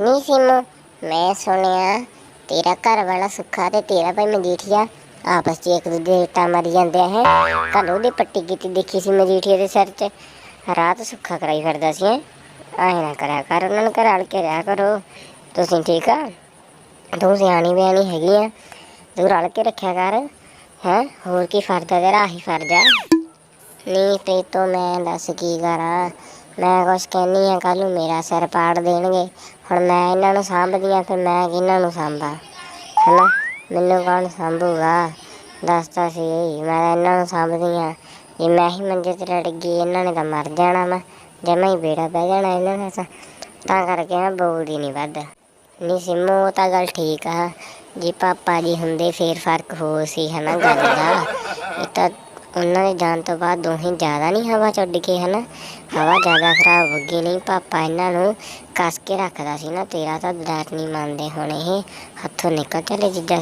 ਨਹੀਂ ਸਿਮੋ ਮੈਂ ਸੁਣਿਆ ਤੇਰਾ ਘਰ ਵਾਲਾ ਸੁੱਖਾ ਤੇ ਤੇਰਾ ਭਾਈ ਮਜੀਠੀਆ ਆਪਸ 'ਚ ਇੱਕ ਦੂਜੇ ਦੇ ਟਾ ਮਾਰੀ ਜਾਂਦੇ ਹੈ। ਕੱਲ ਉਹਦੀ ਪੱਟੀ ਕੀਤੀ ਦੇਖੀ ਸੀ ਮਜੀਠੀਆ ਦੇ ਸਿਰ 'ਚ। ਰਾਤ ਸੁੱਖਾ ਕਰਾਈ ਫਿਰਦਾ ਸੀ ਐ ਨਾ ਕਰਿਆ ਕਰ, ਉਹਨਾਂ ਨੂੰ ਘਰ ਆਲ ਕੇ ਰਿਹਾ ਕਰੋ। ਤੁਸੀਂ ਠੀਕ ਆ? ਤੂੰ ਸਿਆਣੀ ਬਿਆਣੀ ਹੈਗੀ ਆ ਤੂੰ ਰਲ ਕੇ ਰੱਖਿਆ ਕਰ, ਹੈ। ਹੋਰ ਕੀ ਫਰਜ਼ ਆ, ਤੇਰਾ ਆਹੀ ਫਰਜ਼ ਆ। ਨਹੀਂ ਤੇ ਤੋਂ ਮੈਂ ਦੱਸ ਕੀ ਕਰਾਂ? ਮੈਂ ਕੁਛ ਕਹਿੰਨੀ ਆ ਕੱਲ ਨੂੰ ਮੇਰਾ ਸਿਰ ਪਾੜ ਦੇਣਗੇ। ਹੁਣ ਮੈਂ ਇਹਨਾਂ ਨੂੰ ਸਾਂਭਦੀ ਆ, ਫਿਰ ਮੈਂ ਕਿਹਨਾਂ ਨੂੰ ਸਾਂਭਾਂ? ਹਨਾ? ਮੈਨੂੰ ਕੌਣ ਸਾਂਭੂਗਾ? ਦੱਸਤਾ ਸੀ ਮੈਂ ਤਾਂ ਇਹਨਾਂ ਨੂੰ ਸਾਂਭਦੀ ਆ। ਜੇ ਮੈਂ ਹੀ ਮੰਜੇ ਤੇ ਲੜ ਗਈ, ਇਹਨਾਂ ਨੇ ਤਾਂ ਮਰ ਜਾਣਾ ਵਾ। ਜਮਾ ਹੀ ਬੇੜਾ ਪੈ ਜਾਣਾ ਇਹਨਾਂ ਨੇ ਤਾਂ। ਤਾਂ ਕਰਕੇ ਮੈਂ ਬੋਲਦੀ ਨਹੀਂ ਵੱਧ। ਨਹੀਂ ਸਿੰਮੂ, ਉਹ ਤਾਂ ਗੱਲ ਠੀਕ ਆ। ਜੇ ਪਾਪਾ ਜੀ ਹੁੰਦੇ, ਫੇਰ ਫ਼ਰਕ ਹੋ ਸੀ, ਹਨਾ, ਗੱਲ ਦਾ। ਇਹ ਤਾਂ ਉਹਨਾਂ ਦੇ ਜਾਣ ਤੋਂ ਬਾਅਦ ਦੋਹੇ ਜ਼ਿਆਦਾ ਨਹੀਂ ਹਵਾ ਚ ਉੱਡ ਗਏ ਹਨਾ? ਹਵਾ ਜ਼ਿਆਦਾ ਖਰਾਬ ਹੋ ਗਈ ਨਹੀਂ, ਪਾਪਾ ਇਹਨਾਂ ਨੂੰ ਕੱਸ ਕੇ ਰੱਖਦਾ ਸੀ ਨਾ, ਤੇਰਾ ਤਾਂ ਦਰਾਤ ਨਹੀਂ ਮੰਨਦੇ ਹੁਣ ਇਹ, ਹੱਥੋਂ ਨਿਕਲ ਚਲੇ ਜਿੱਦਾਂ